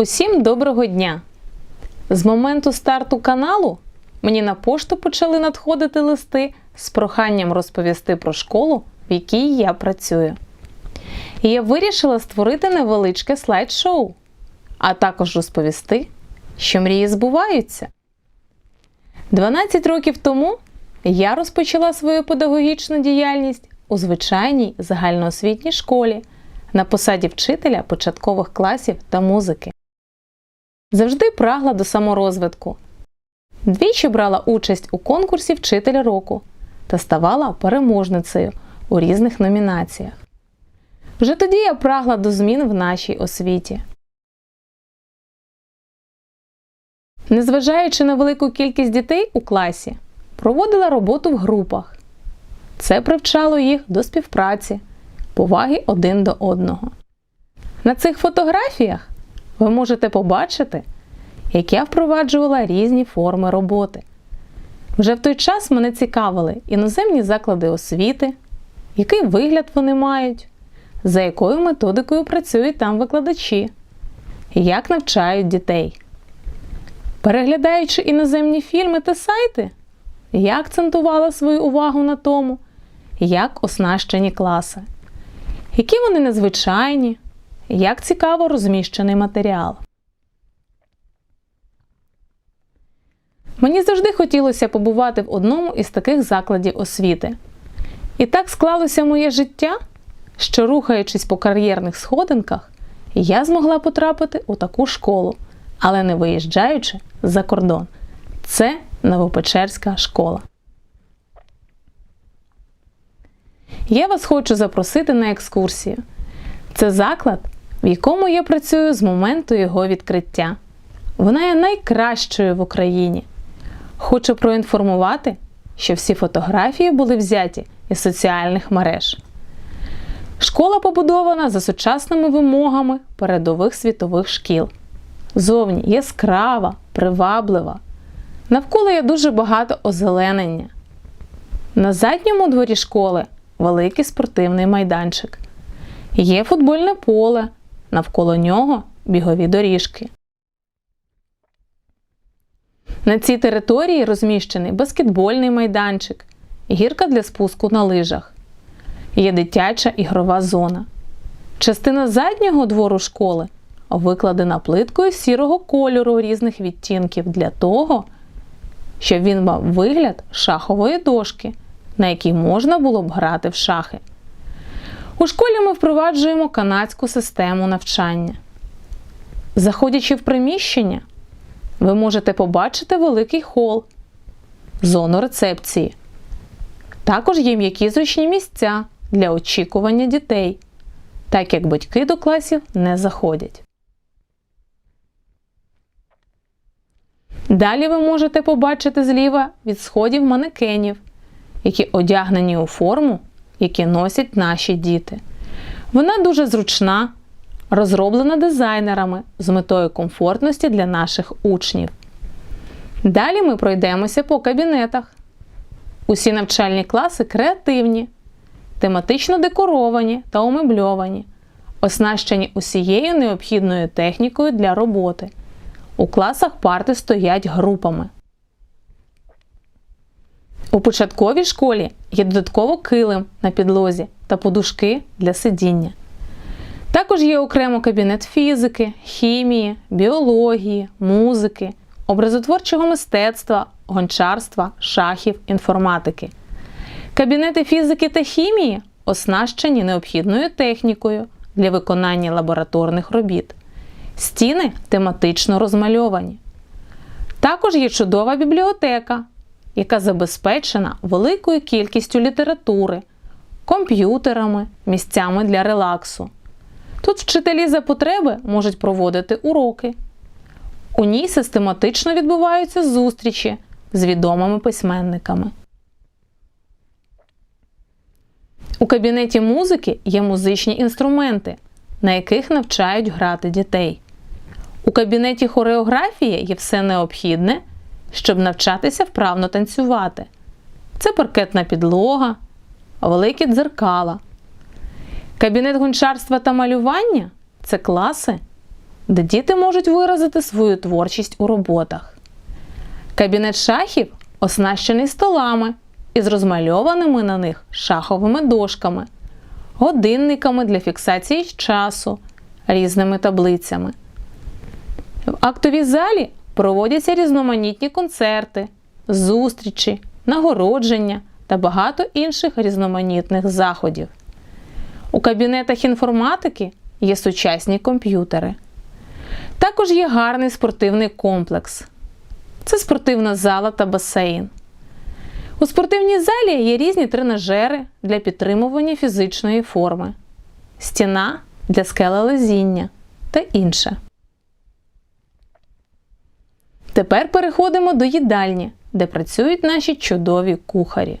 Усім доброго дня! З моменту старту каналу мені на пошту почали надходити листи з проханням розповісти про школу, в якій я працюю. І я вирішила створити невеличке слайд-шоу, а також розповісти, що мрії збуваються. 12 років тому я розпочала свою педагогічну діяльність у звичайній загальноосвітній школі на посаді вчителя початкових класів та музики. Завжди прагла до саморозвитку. Двічі брала участь у конкурсі Вчитель року та ставала переможницею у різних номінаціях. Вже тоді я прагла до змін в нашій освіті. Незважаючи на велику кількість дітей у класі, проводила роботу в групах. Це привчало їх до співпраці, поваги один до одного. На цих фотографіях ви можете побачити, як я впроваджувала різні форми роботи. Вже в той час мене цікавили іноземні заклади освіти, який вигляд вони мають, за якою методикою працюють там викладачі, як навчають дітей. Переглядаючи іноземні фільми та сайти, я акцентувала свою увагу на тому, як оснащені класи, які вони незвичайні, як цікаво розміщений матеріал. Мені завжди хотілося побувати в одному із таких закладів освіти. І так склалося моє життя, що, рухаючись по кар'єрних сходинках, я змогла потрапити у таку школу, але не виїжджаючи за кордон. Це Новопечерська школа. Я вас хочу запросити на екскурсію. Це заклад, в якому я працюю з моменту його відкриття. Вона є найкращою в Україні. Хочу проінформувати, що всі фотографії були взяті із соціальних мереж. Школа побудована за сучасними вимогами передових світових шкіл. Зовні яскрава, приваблива. Навколо є дуже багато озеленення. На задньому дворі школи великий спортивний майданчик. Є футбольне поле, навколо нього бігові доріжки. На цій території розміщений баскетбольний майданчик, гірка для спуску на лижах. Є дитяча ігрова зона. Частина заднього двору школи викладена плиткою сірого кольору різних відтінків для того, щоб він мав вигляд шахової дошки, на якій можна було б грати в шахи. У школі ми впроваджуємо канадську систему навчання. Заходячи в приміщення, ви можете побачити великий хол, зону рецепції. Також є м'які зручні місця для очікування дітей, так як батьки до класів не заходять. Далі ви можете побачити зліва від сходів манекенів, які одягнені у форму, які носять наші діти. Вона дуже зручна, розроблена дизайнерами з метою комфортності для наших учнів. Далі ми пройдемося по кабінетах. Усі навчальні класи креативні, тематично декоровані та умебльовані, оснащені усією необхідною технікою для роботи. У класах парти стоять групами. У початковій школі є додатково килим на підлозі та подушки для сидіння. Також є окремо кабінет фізики, хімії, біології, музики, образотворчого мистецтва, гончарства, шахів, інформатики. Кабінети фізики та хімії оснащені необхідною технікою для виконання лабораторних робіт. Стіни тематично розмальовані. Також є чудова бібліотека, яка забезпечена великою кількістю літератури, комп'ютерами, місцями для релаксу. Тут вчителі за потреби можуть проводити уроки. У ній систематично відбуваються зустрічі з відомими письменниками. У кабінеті музики є музичні інструменти, на яких навчають грати дітей. У кабінеті хореографії є все необхідне, щоб навчатися вправно танцювати. Це паркетна підлога, великі дзеркала. Кабінет гончарства та малювання це класи, де діти можуть виразити свою творчість у роботах. Кабінет шахів оснащений столами із розмальованими на них шаховими дошками, годинниками для фіксації часу, різними таблицями. В актовій залі проводяться різноманітні концерти, зустрічі, нагородження та багато інших різноманітних заходів. У кабінетах інформатики є сучасні комп'ютери. Також є гарний спортивний комплекс. Це спортивна зала та басейн. У спортивній залі є різні тренажери для підтримування фізичної форми, стіна для скелелезіння та інше. Тепер переходимо до їдальні, де працюють наші чудові кухарі.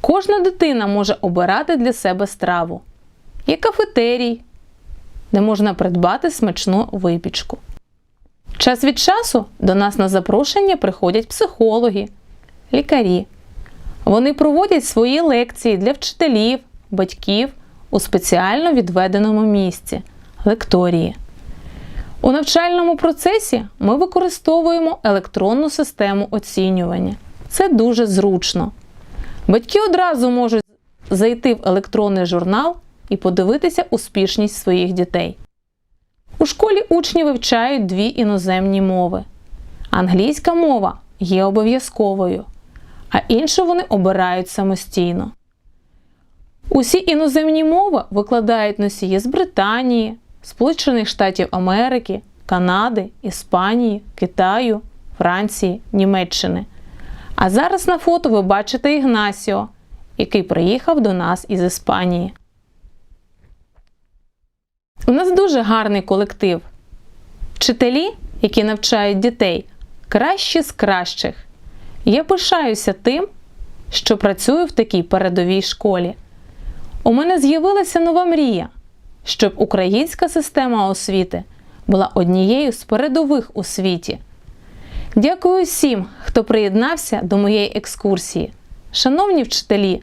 Кожна дитина може обирати для себе страву. Є кафетерій, де можна придбати смачну випічку. Час від часу до нас на запрошення приходять психологи, лікарі. Вони проводять свої лекції для вчителів, батьків у спеціально відведеному місці лекторії. У навчальному процесі ми використовуємо електронну систему оцінювання. Це дуже зручно. Батьки одразу можуть зайти в електронний журнал і подивитися успішність своїх дітей. У школі учні вивчають дві іноземні мови. Англійська мова є обов'язковою, а іншу вони обирають самостійно. Усі іноземні мови викладають носії з Британії, Сполучених Штатів Америки, Канади, Іспанії, Китаю, Франції, Німеччини. А зараз на фото ви бачите Ігнасіо, який приїхав до нас із Іспанії. У нас дуже гарний колектив. Вчителі, які навчають дітей, кращі з кращих. Я пишаюся тим, що працюю в такій передовій школі. У мене з'явилася нова мрія, щоб українська система освіти була однією з передових у світі. Дякую всім, хто приєднався до моєї екскурсії. Шановні вчителі,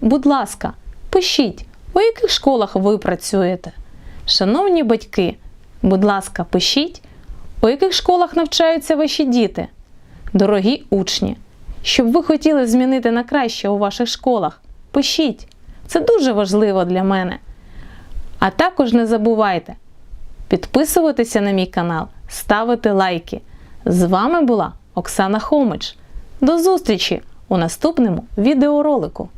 будь ласка, пишіть, у яких школах ви працюєте. Шановні батьки, будь ласка, пишіть, у яких школах навчаються ваші діти. Дорогі учні, щоб ви хотіли змінити на краще у ваших школах, пишіть. Це дуже важливо для мене. А також не забувайте підписуватися на мій канал, ставити лайки. З вами була Оксана Хомич. До зустрічі у наступному відеоролику.